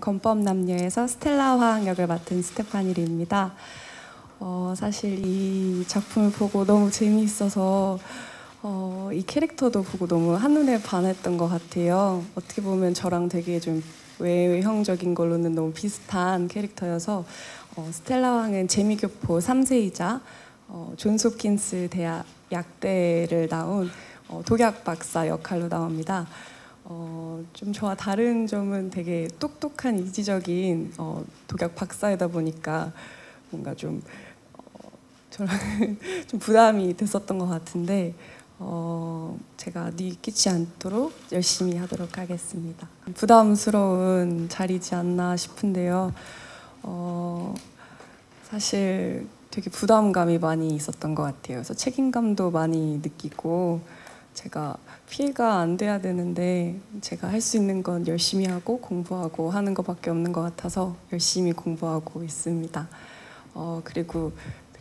건법 남녀에서 스텔라 화학 역을 맡은 스테파니 리입니다. 어, 사실 이 작품을 보고 너무 재미있어서 어, 이 캐릭터도 보고 너무 한눈에 반했던 것 같아요. 어떻게 보면 저랑 되게 좀 외형적인 걸로는 너무 비슷한 캐릭터여서 어, 스텔라 왕은 재미교포 3세이자 어, 존스 홉킨스 대학 약대를 나온 어, 독약 박사 역할로 나옵니다. 어, 좀 저와 다른 점은 되게 똑똑한 이지적인 어, 독약 박사이다 보니까 뭔가 좀 어, 저랑 좀 부담이 됐었던 것 같은데 어, 제가 뉘 끼치 않도록 열심히 하도록 하겠습니다. 부담스러운 자리지 않나 싶은데요. 어, 사실 되게 부담감이 많이 있었던 것 같아요. 그래서 책임감도 많이 느끼고 제가 피해가 안 돼야 되는데 제가 할 수 있는 건 열심히 하고 공부하고 하는 것밖에 없는 것 같아서 열심히 공부하고 있습니다. 어, 그리고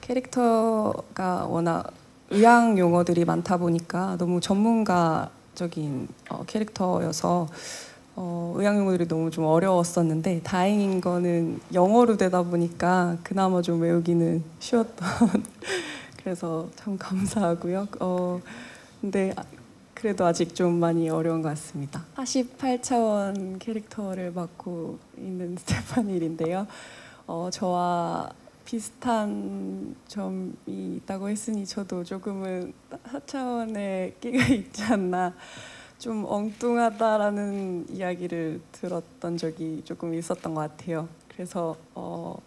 캐릭터가 워낙 의학 용어들이 많다 보니까 너무 전문가적인 어, 캐릭터여서 어, 의학 용어들이 너무 좀 어려웠었는데 다행인 거는 영어로 되다 보니까 그나마 좀 외우기는 쉬웠던 그래서 참 감사하고요. 어, 근데 그래도 아직 좀 많이 어려운 것 같습니다. 48차원 캐릭터를 맡고 있는 스테파닐인데요. 어, 저와 비슷한 점이 있다고 했으니 저도 조금은 4차원의 끼가 있지 않나 좀 엉뚱하다라는 이야기를 들었던 적이 조금 있었던 것 같아요. 그래서 어,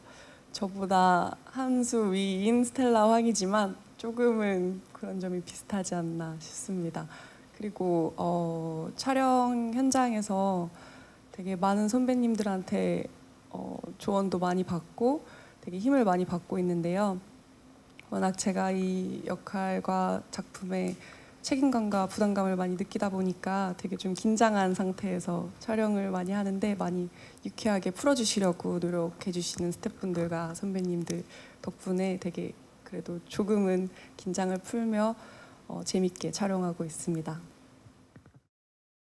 저보다 한 수 위인 스텔라 황이지만 조금은 그런 점이 비슷하지 않나 싶습니다. 그리고 어, 촬영 현장에서 되게 많은 선배님들한테 어, 조언도 많이 받고 되게 힘을 많이 받고 있는데요. 워낙 제가 이 역할과 작품에 책임감과 부담감을 많이 느끼다 보니까 되게 좀 긴장한 상태에서 촬영을 많이 하는데 많이 유쾌하게 풀어주시려고 노력해 주시는 스태프분들과 선배님들 덕분에 되게 그래도 조금은 긴장을 풀며 어, 재밌게 촬영하고 있습니다.